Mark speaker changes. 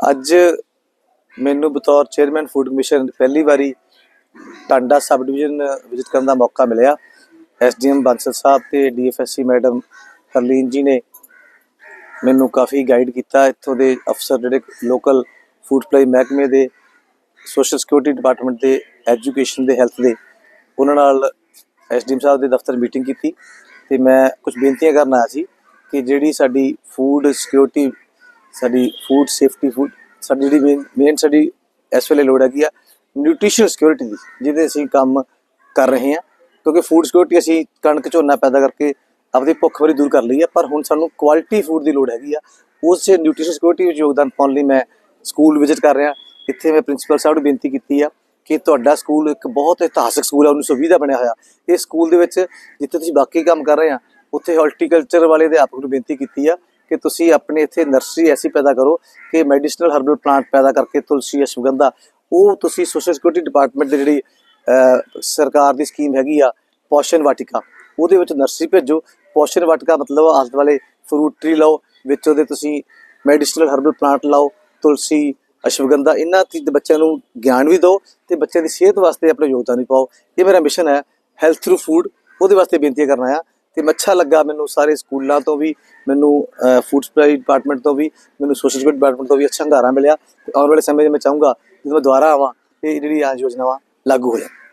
Speaker 1: ਅੱਜ ਮੈਨੂੰ ਬਤੌਰ ਚੇਅਰਮੈਨ ਫੂਡ ਕਮਿਸ਼ਨ ਪਹਿਲੀ ਵਾਰੀ ਟਾਂਡਾ ਸਬ ਡਿਵੀਜ਼ਨ ਵਿਜ਼ਿਟ ਕਰਨ ਦਾ ਮੌਕਾ ਮਿਲਿਆ। ਐਸਡੀਐਮ ਬਾਂਸਲ ਸਾਹਿਬ ਤੇ ਡੀਐਫਐਸਸੀ ਮੈਡਮ ਹਰਲੀਨ ਜੀ ਨੇ ਮੈਨੂੰ ਕਾਫੀ ਗਾਈਡ ਕੀਤਾ। ਇੱਥੋਂ ਦੇ ਅਫਸਰ ਜਿਹੜੇ ਲੋਕਲ ਫੂਡ ਸਪਲਾਈ ਮਹਿਕਮੇ ਦੇ ਸੋਸ਼ਲ ਸਿਕਿਉਰਿਟੀ ਡਿਪਾਰਟਮੈਂਟ ਦੇ ਐਜੂਕੇਸ਼ਨ ਦੇ ਹੈਲਥ ਦੇ, ਉਹਨਾਂ ਨਾਲ ਐਸਡੀਐਮ ਸਾਹਿਬ ਦੇ ਦਫ਼ਤਰ ਮੀਟਿੰਗ ਕੀਤੀ ਤੇ ਮੈਂ ਕੁਝ ਬੇਨਤੀਆਂ ਕਰਨ ਆਇਆ ਸੀ ਕਿ ਜਿਹੜੀ ਸਾਡੀ ਫੂਡ ਸਿਕਿਉਰਿਟੀ ਸਾਡੀ ਫੂਡ ਸੇਫਟੀ ਫੂਡ ਸਾਡੀ ਜਿਹੜੀ ਮੇਨ ਸਾਡੀ ਇਸ ਵੇਲੇ ਲੋੜ ਹੈਗੀ ਆ ਨਿਊਟ੍ਰੀਸ਼ਨ ਸਿਕਿਉਰਿਟੀ ਦੀ, ਜਿਹਦੇ ਅਸੀਂ ਕੰਮ ਕਰ ਰਹੇ ਹਾਂ। ਕਿਉਂਕਿ ਫੂਡ ਸਿਕਿਉਰਿਟੀ ਅਸੀਂ ਕਣਕ, ਝੋਨਾ ਪੈਦਾ ਕਰਕੇ ਆਪਣੀ ਭੁੱਖ ਬੜੀ ਦੂਰ ਕਰ ਲਈ ਹੈ ਪਰ ਹੁਣ ਸਾਨੂੰ ਕੁਆਲਿਟੀ ਫੂਡ ਦੀ ਲੋੜ ਹੈਗੀ ਆ। ਉਸ ਨਿਊਟ੍ਰੀਸ਼ਨ ਸਿਕਿਉਰਿਟੀ ਵਿੱਚ ਯੋਗਦਾਨ ਪਾਉਣ ਲਈ ਮੈਂ ਸਕੂਲ ਵਿਜ਼ਿਟ ਕਰ ਰਿਹਾ। ਇੱਥੇ ਮੈਂ ਪ੍ਰਿੰਸੀਪਲ ਸਾਹਿਬ ਨੂੰ ਬੇਨਤੀ ਕੀਤੀ ਆ ਕਿ ਤੁਹਾਡਾ ਸਕੂਲ ਇੱਕ ਬਹੁਤ ਇਤਿਹਾਸਕ ਸਕੂਲ ਹੈ 1920 ਦਾ ਬਣਿਆ ਹੋਇਆ। ਇਸ ਸਕੂਲ ਦੇ ਵਿੱਚ ਜਿੱਥੇ ਤੁਸੀਂ ਬਾਕੀ ਕੰਮ ਕਰ ਰਹੇ ਆ, ਉੱਥੇ ਹਾਰਟੀਕਲਚਰ ਵਾਲੇ ਅਧਿਆਪਕ ਨੂੰ ਬੇਨਤੀ ਕੀਤੀ ਆ ਕਿ ਤੁਸੀਂ ਆਪਣੇ ਇੱਥੇ ਨਰਸਰੀ ਐਸੀ ਪੈਦਾ ਕਰੋ ਕਿ ਮੈਡੀਸਨਲ ਹਰਬਲ ਪਲਾਂਟ ਪੈਦਾ ਕਰਕੇ ਤੁਲਸੀ, ਅਸ਼ਵਗੰਧਾ, ਉਹ ਤੁਸੀਂ ਸੋਸ਼ਲ ਸਿਕਿਉਰਿਟੀ ਡਿਪਾਰਟਮੈਂਟ ਦੀ ਜਿਹੜੀ ਸਰਕਾਰ ਦੀ ਸਕੀਮ ਹੈਗੀ ਆ, ਪੋਸ਼ਣ ਵਾਟਿਕਾ, ਉਹਦੇ ਵਿੱਚ ਨਰਸਰੀ ਭੇਜੋ। ਪੋਸ਼ਣ ਵਾਟਿਕਾ ਮਤਲਬ ਆਸ ਵਾਲੇ ਫਰੂਟ ਟਰੀ ਲਾਓ, ਵਿੱਚ ਉਹਦੇ ਤੁਸੀਂ ਮੈਡੀਸਨਲ ਹਰਬਲ ਪਲਾਂਟ ਲਾਓ, ਤੁਲਸੀ, ਅਸ਼ਵਗੰਧਾ, ਇਹਨਾਂ ਚੀਜ਼ ਦੇ ਬੱਚਿਆਂ ਨੂੰ ਗਿਆਨ ਵੀ ਦਿਓ ਤੇ ਬੱਚਿਆਂ ਦੀ ਸਿਹਤ ਵਾਸਤੇ ਆਪਣਾ ਯੋਗਦਾਨ ਵੀ ਪਾਓ। ਇਹ ਮੇਰਾ ਮਿਸ਼ਨ ਹੈ ਹੈਲਥ ਥਰੂ ਫੂਡ ਉਹਦੇ ਵਾਸਤੇ ਬੇਨਤੀ ਕਰਨਾ ਆ। ਤੇ ਅੱਛਾ ਲੱਗਾ ਮੈਨੂੰ ਸਾਰੇ ਸਕੂਲਾਂ ਤੋਂ ਵੀ, ਮੈਨੂੰ ਫੂਡ ਸਪਲਾਈ ਡਿਪਾਰਟਮੈਂਟ ਤੋਂ ਵੀ, ਮੈਨੂੰ ਸੋਸ਼ਲ ਸਿਕਿਉਰਿਟੀ ਡਿਪਾਰਟਮੈਂਟ ਤੋਂ ਵੀ ਅੱਛਾ ਹੰਗਾਰਾ ਮਿਲਿਆ ਤੇ ਆਉਣ ਵਾਲੇ ਸਮੇਂ 'ਚ ਮੈਂ ਚਾਹੂੰਗਾ ਜਦੋਂ ਮੈਂ ਦੁਬਾਰਾ ਆਵਾਂ ਤੇ ਇਹ ਜਿਹੜੀ ਆ ਯੋਜਨਾਵਾਂ ਲਾਗੂ ਹੋ ਜਾਣ।